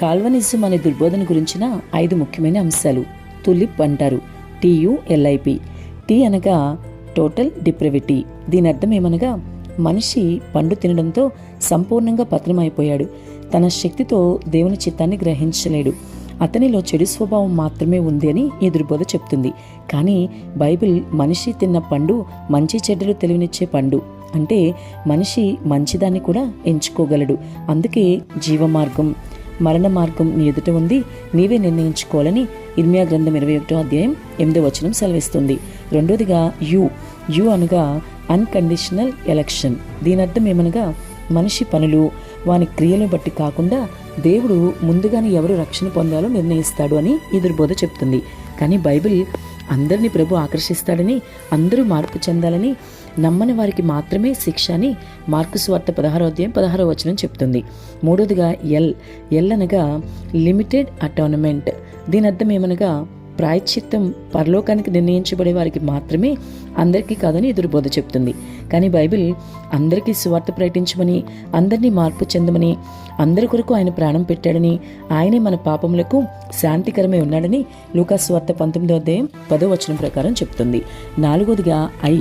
కాల్వనిజం అనే దుర్బోధన గురించిన ఐదు ముఖ్యమైన అంశాలు. తులిప్ అంటారు. T U L I P T అనగా టోటల్ డిప్రవిటీ. దీని అర్థం ఏమనగా మనిషి పండు తినడంతో సంపూర్ణంగా పతనమైపోయాడు. తన శక్తితో దేవుని చిత్తాన్ని గ్రహించలేడు. అతనిలో చెడు స్వభావం మాత్రమే ఉంది అని ఈ దుర్బోధ చెప్తుంది. కానీ బైబిల్ మనిషి తిన్న పండు మంచి చెడ్డలు తెలివినిచ్చే పండు. అంటే మనిషి మంచిదాన్ని కూడా ఎంచుకోగలడు. అందుకే జీవమార్గం. మరణ మార్గం నీ ఎదుట ఉంది. నీవే నిర్ణయించుకోవాలని ఇర్మియా గ్రంథం ఇరవై ఒకటో అధ్యాయం ఎనిమిదో వచనం సెలవిస్తుంది. రెండోదిగా యు. యు అనగా అన్కండిషనల్ ఎలక్షన్ దీని అర్థం ఏమనగా మనిషి పనులు వాని క్రియలను బట్టి కాకుండా దేవుడు ముందుగానే ఎవరు రక్షణ పొందాలో నిర్ణయిస్తాడు అని ఎదురుబోధ చెప్తుంది. కానీ బైబిల్ అందరినీ ప్రభు ఆకర్షిస్తాడని అందరూ మార్పు చెందాలని నమ్మని వారికి మాత్రమే శిక్ష అని మార్కు స్వార్థ పదహారో అధ్యాయం పదహారో వచనం చెప్తుంది. మూడోదిగా ఎల్. ఎల్ అనగా లిమిటెడ్ అటోర్నమెంట్ దీని అర్థం ఏమనగా ప్రాయశ్చిత్తం పరలోకానికి నిర్ణయించబడే వారికి మాత్రమే అందరికీ కాదని ఎదురుబోధ చెప్తుంది. కానీ బైబిల్ అందరికీ సువార్త ప్రకటించమని అందరినీ మార్పు చెందమని అందరి కొరకు ఆయన ప్రాణం పెట్టాడని ఆయనే మన పాపములకు శాంతికరమై ఉన్నాడని లూకాస్వార్త పంతొమ్మిదో అధ్యాయం పదో వచనం ప్రకారం చెప్తుంది. నాలుగోదిగా ఐ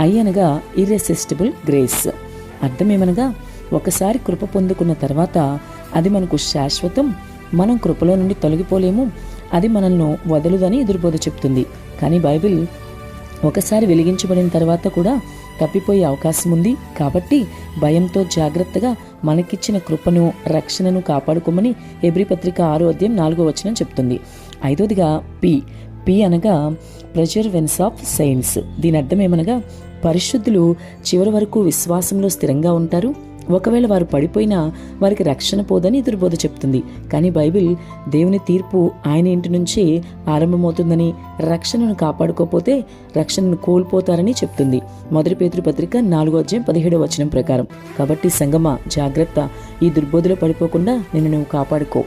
ఐ అనగా ఇర్రెసిస్టిబుల్ గ్రేస్ అర్థమేమనగా ఒకసారి కృప పొందుకున్న తర్వాత అది మనకు శాశ్వతం మనం కృపలో నుండి తొలగిపోలేము అది మనల్ని వదలుదని ఎదురుబోధ చెప్తుంది. కానీ బైబిల్ ఒకసారి వెలిగించబడిన తర్వాత కూడా తప్పిపోయే అవకాశం ఉంది. కాబట్టి భయంతో జాగ్రత్తగా మనకిచ్చిన కృపను రక్షణను కాపాడుకోమని ఎబ్రి పత్రిక ఆరో అధ్యాయం నాలుగో వచనం చెప్తుంది. ఐదోదిగా పి. పి అనగా ప్రెజర్వెన్స్ ఆఫ్ సైన్స్ దీని అర్థం ఏమనగా పరిశుద్ధులు చివరి వరకు విశ్వాసంలో స్థిరంగా ఉంటారు. ఒకవేళ వారు పడిపోయినా వారికి రక్షణ పోదని ఎదురుబోధ చెప్తుంది. కానీ బైబిల్ దేవుని తీర్పు ఆయన ఇంటి నుంచి ఆరంభమవుతుందని రక్షణను కాపాడుకోపోతే రక్షణను కోల్పోతారని చెప్తుంది. మొదటి పేతురు పత్రిక నాలుగో అధ్యాయం పదిహేడో వచనం ప్రకారం. కాబట్టి సంగమ జాగ్రత్త ఈ దుర్బోధలో పడిపోకుండా నిన్ను నువ్వు కాపాడుకో.